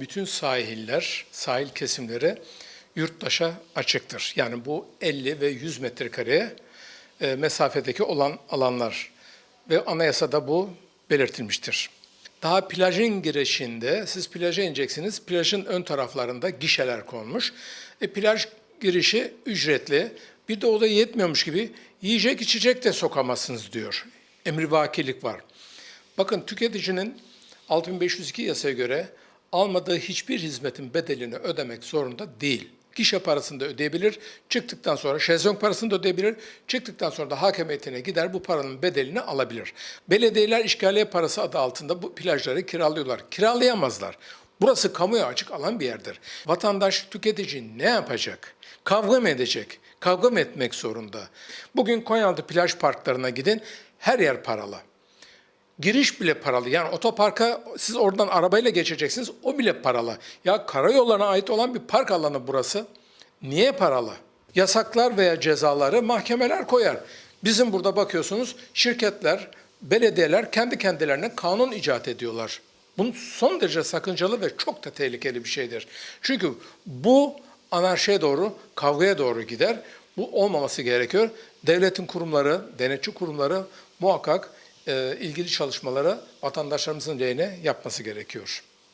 bütün sahiller, sahil kesimleri yurttaşa açıktır. Yani bu 50 ve 100 metrekareye mesafedeki olan alanlar ve anayasada bu belirtilmiştir. Daha plajın girişinde siz plaja ineceksiniz. Plajın ön taraflarında gişeler konmuş. E, plaj girişi ücretli. Bir de o da yetmiyormuş gibi yiyecek içecek de sokamazsınız diyor. Emrivakilik var. Bakın tüketicinin 6502 yasaya göre almadığı hiçbir hizmetin bedelini ödemek zorunda değil. Gişe parasını da ödeyebilir, çıktıktan sonra şezlong parasını da ödeyebilir, çıktıktan sonra da hakem gider bu paranın bedelini alabilir. Belediyeler işgaliye parası adı altında bu plajları kiralıyorlar. Kiralayamazlar. Burası kamuya açık alan bir yerdir. Vatandaş, tüketici ne yapacak? Kavga mı edecek? Kavga mı etmek zorunda? Bugün Konyaaltı plaj parklarına gidin, her yer paralı. Giriş bile paralı. Yani otoparka siz oradan arabayla geçeceksiniz. O bile paralı. Ya karayollarına ait olan bir park alanı burası. Niye paralı? Yasaklar veya cezaları mahkemeler koyar. Bizim burada bakıyorsunuz şirketler, belediyeler kendi kendilerine kanun icat ediyorlar. Bu son derece sakıncalı ve çok da tehlikeli bir şeydir. Çünkü bu anarşiye doğru, kavgaya doğru gider. Bu olmaması gerekiyor. Devletin kurumları, denetçi kurumları muhakkak ilgili çalışmaları vatandaşlarımızın lehine yapması gerekiyor.